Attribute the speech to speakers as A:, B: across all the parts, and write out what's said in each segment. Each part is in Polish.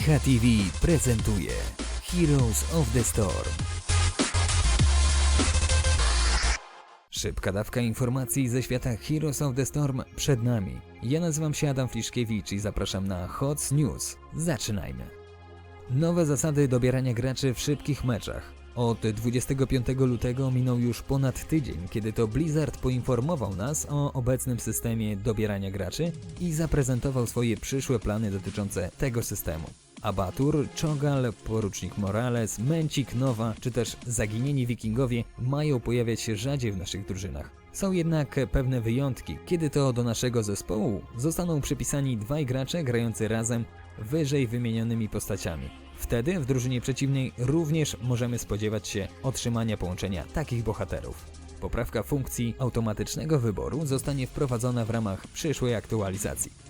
A: Licha TV prezentuje Heroes of the Storm. Szybka dawka informacji ze świata Heroes of the Storm przed nami. Ja nazywam się Adam Fliszkiewicz i zapraszam na Hot News. Zaczynajmy. Nowe zasady dobierania graczy w szybkich meczach. Od 25 lutego minął już ponad tydzień, kiedy to Blizzard poinformował nas o obecnym systemie dobierania graczy i zaprezentował swoje przyszłe plany dotyczące tego systemu. Abatur, Chogal, porucznik Morales, Męcik, Nowa czy też zaginieni wikingowie mają pojawiać się rzadziej w naszych drużynach. Są jednak pewne wyjątki, kiedy to do naszego zespołu zostaną przypisani dwaj gracze grający razem wyżej wymienionymi postaciami. Wtedy w drużynie przeciwnej również możemy spodziewać się otrzymania połączenia takich bohaterów. Poprawka funkcji automatycznego wyboru zostanie wprowadzona w ramach przyszłej aktualizacji.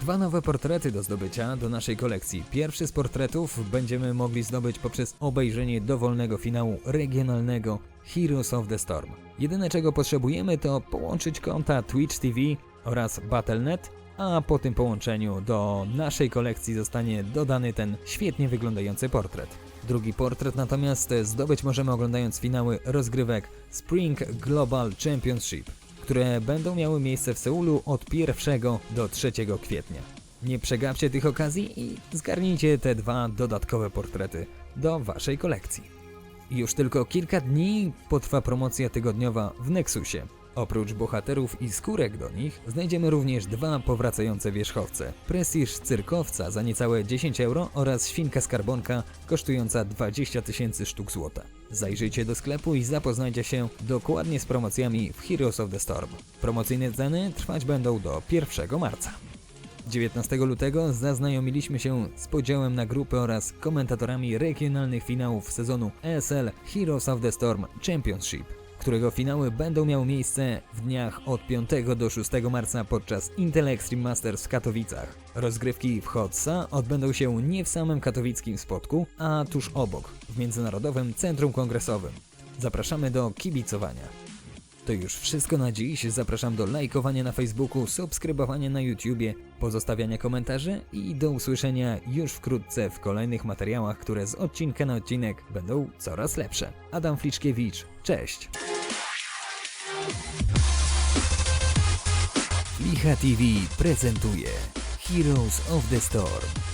A: Dwa nowe portrety do zdobycia do naszej kolekcji. Pierwszy z portretów będziemy mogli zdobyć poprzez obejrzenie dowolnego finału regionalnego Heroes of the Storm. Jedyne czego potrzebujemy to połączyć konta Twitch TV oraz Battle.net, a po tym połączeniu do naszej kolekcji zostanie dodany ten świetnie wyglądający portret. Drugi portret natomiast zdobyć możemy oglądając finały rozgrywek Spring Global Championship które będą miały miejsce w Seulu od 1 do 3 kwietnia. Nie przegapcie tych okazji i zgarnijcie te dwa dodatkowe portrety do waszej kolekcji. Już tylko kilka dni potrwa promocja tygodniowa w Nexusie. Oprócz bohaterów i skórek do nich, znajdziemy również dwa powracające wierzchowce. Prestiż cyrkowca za niecałe 10 euro oraz świnka skarbonka kosztująca 20 tysięcy sztuk złota. Zajrzyjcie do sklepu i zapoznajcie się dokładnie z promocjami w Heroes of the Storm. Promocyjne ceny trwać będą do 1 marca. 19 lutego zaznajomiliśmy się z podziałem na grupy oraz komentatorami regionalnych finałów sezonu ESL Heroes of the Storm Championship którego finały będą miały miejsce w dniach od 5 do 6 marca podczas Intel Extreme Masters w Katowicach. Rozgrywki w Hotsa odbędą się nie w samym katowickim spotku, a tuż obok, w Międzynarodowym Centrum Kongresowym. Zapraszamy do kibicowania. To już wszystko na dziś. Zapraszam do lajkowania na Facebooku, subskrybowania na YouTubie, pozostawiania komentarzy i do usłyszenia już wkrótce w kolejnych materiałach, które z odcinka na odcinek będą coraz lepsze. Adam Fliczkiewicz, cześć! Licha TV prezentuje Heroes of the Storm.